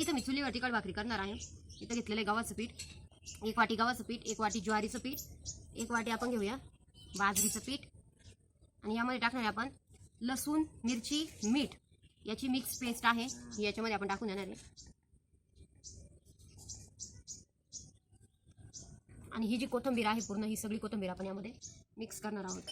इथं मी चुलीवरती भाकरी करणार आहे. इथं घेतलेलं आहे गव्हाचं पीठ. एक वाटी गव्हाचं पीठ एक वाटी ज्वारीचं पीठ एक वाटी आपण घेऊया बाजरीचं पीठ. आणि यामध्ये टाकणार आहे आपण लसूण मिरची मीठ. याची मिक्स पेस्ट आहे. ही याच्यामध्ये आपण टाकून देणार आहे. आणि ही जी कोथिंबीर आहे पूर्ण ही सगळी कोथिंबीर आपण यामध्ये मिक्स करणार आहोत.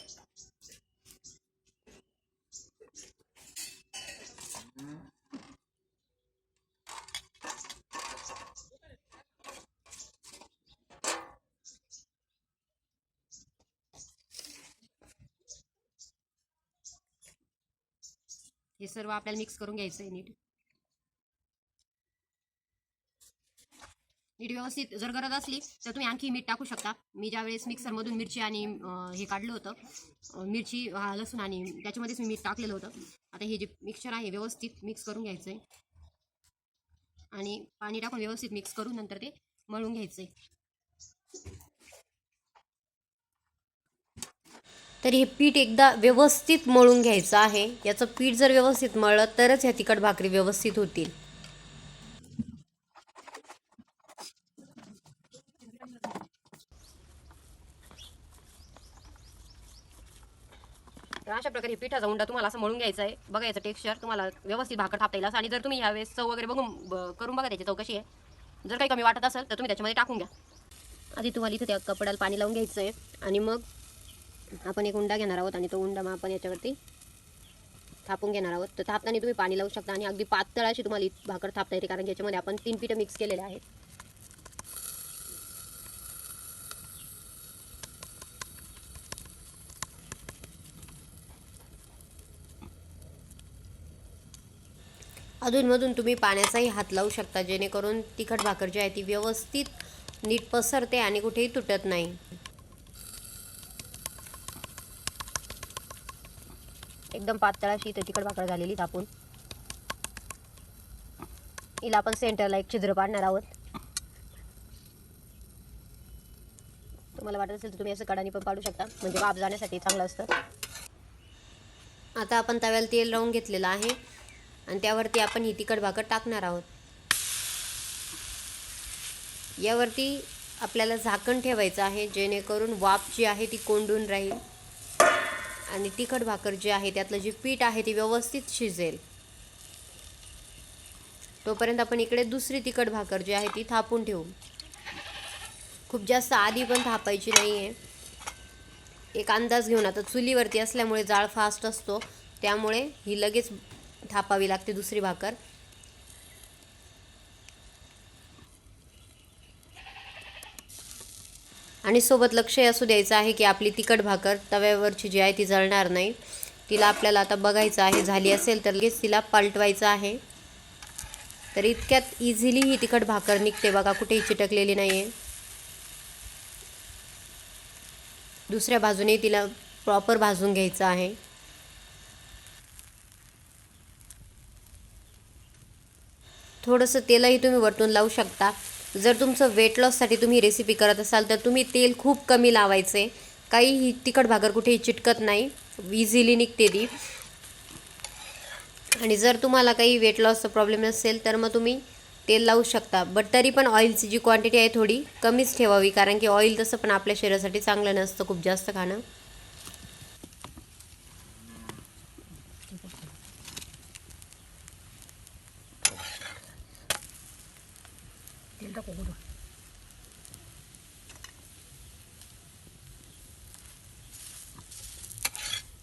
हे सर्व आपल्याला मिक्स करून घ्यायचं आहे नीट. नीट व्यवस्थित जर गरज असली तर तुम्ही आणखी मीठ टाकू शकता. मी ज्यावेळेस मिक्सरमधून मिरची आणि हे काढलं होतं मिरची लसूण आणि त्याच्यामध्येच मी मीठ टाकलेलं होतं. आता हे जे मिक्सचर आहे व्यवस्थित मिक्स करून घ्यायचं आहे. आणि पाणी टाकून व्यवस्थित मिक्स करून नंतर ते मळून घ्यायचं आहे. तर हे पीठ एकदा व्यवस्थित मळून घ्यायचं आहे. याचं पीठ जर व्यवस्थित मळलं तरच ह्या तिखट भाकरी व्यवस्थित होतील. तर अशा प्रकारे हे पिठाचा उंडा तुम्हाला असं मळून घ्यायचा आहे. बघायचं टेक्स्चर तुम्हाला व्यवस्थित भाकर थापता येईल असं. आणि जर तुम्ही यावेळेस चव वगैरे बघून करून बघा त्याची चव कशी आहे. जर काही कमी वाटत असेल तर तुम्ही त्याच्यामध्ये टाकून घ्या. आधी तुम्हाला इथं त्या कपड्याला पाणी लावून घ्यायचं आहे आणि मग आपण एक उंडा घेणार आहोत आणि तो उंडा मग आपण याच्यावरती थापून घेणार आहोत. तर थापताना तुम्ही पाणी लावू शकता आणि अगदी पातळ अशी तुम्हाला भाकर थापता येते कारण याच्यामध्ये आपण तीन पिठं मिक्स केलेले आहेत. अधूनमधून तुम्ही पाण्याचाही हात लावू शकता जेणेकरून तिखट भाकर जी आहे ती व्यवस्थित नीट पसरते आणि कुठेही तुटत नाही. एकदम पातळाशी इथं तिखट भाकर झालेली थापून हिला आपण सेंटरला एक छिद्र पाडणार आहोत. तुम्हाला वाटत असेल तर तुम्ही असं कडाने पण पाडू शकता. म्हणजे वाफ जाण्यासाठी चांगलं असतं. आता आपण तव्याला तेल लावून घेतलेलं आहे. आणि त्यावरती आपण ही तिखट भाकर टाकणार आहोत. यावरती आपल्याला झाकण ठेवायचं आहे. जेणेकरून वाफ जी आहे ती कोंडून राहील. आणि तिखट भाकर जी आहे त्यातलं जे पीठ आहे ते व्यवस्थित शिजेल. तोपर्यंत आपण इकडे दुसरी तिखट भाकर जी आहे ती थापून ठेवू. खूप जास्त आधी पण थापायची नाही आहे एक अंदाज घेऊन आता चुलीवरती असल्यामुळे जाळ फास्ट असतो त्यामुळे ही लगेच थापावी लागते दुसरी भाकर. आणि सोबत लक्ष असू द्यायचं आहे की आपली तिखट भाकर तव्यावरची जी आहे ती जळणार नाही. तिला आपल्याला आता बघायचं आहे झाली असेल तर लगेच तिला पलटवायचं आहे. तर इतक्यात इझिली ही तिखट भाकर निघते बघा कुठेही चिटकलेली नाही आहे दुसऱ्या बाजूने तिला प्रॉपर भाजून घ्यायचं आहे. थोडंसं तेलही तुम्ही वरतून लावू शकता. जर तुमचं वेट लॉससाठी तुम्ही रेसिपी करत असाल तर तुम्ही तेल खूप कमी लावायचे. काही ही तिखट भाकर कुठेही चिटकत नाही. इझिली निघते ती. आणि जर तुम्हाला काही वेट लॉसचा प्रॉब्लेम नसेल तर मग तुम्ही तेल लावू शकता. बट तरी पण ऑइलची जी क्वांटिटी आहे थोडी कमीच ठेवावी कारण की ऑइल तसं पण आपल्या शरीरासाठी चांगलं नसतं. खूप जास्त खाणं.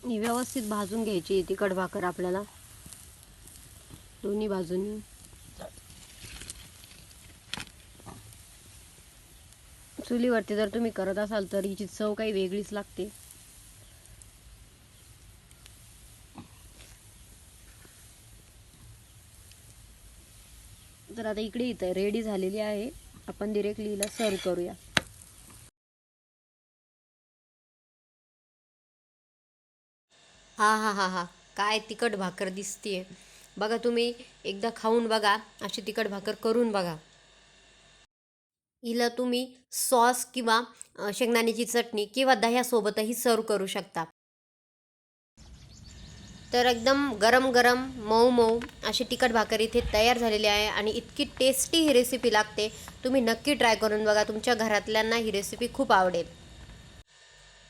ही व्यवस्थित भाजून घ्यायची आहे भाकर आपल्याला. दोन्ही बाजूनी. चुलीवरती जर तुम्ही करत असाल तर हिची चव काही वेगळीच लागते. तर आता इकडे इथं रेडी झालेली आहे. आपण डिरेक्टली हिला सर्व करूया. हा हा हा हा. काय तिखट भाकर दिसतीये. बघा तुम्ही एकदा खाऊन बघा. अशी तिखट भाकर करून बघा. हिला तुम्ही सॉस किंवा शेंगदाण्याची चटणी किंवा दह्यासोबतही सर्व करू शकता. तर एकदम गरम गरम मऊ मऊ अशी तिखट भाकर इथे तयार झालेली आहे आणि इतकी टेस्टी ही रेसिपी लागते. तुम्ही नक्की ट्राय करून बघा. तुमच्या घरातल्यांना ही रेसिपी खूप आवडेल.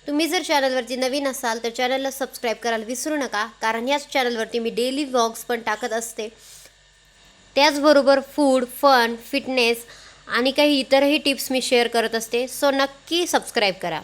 तुम्ही जर चॅनलवरती नवीन असाल तर चॅनलला सबस्क्राईब करायला विसरू नका. कारण याच चॅनलवरती मी डेली व्लॉग्स पण टाकत असते. त्याचबरोबर फूड फन फिटनेस आणि काही इतरही टिप्स मी शेअर करत असते. सो नक्की सबस्क्राईब करा.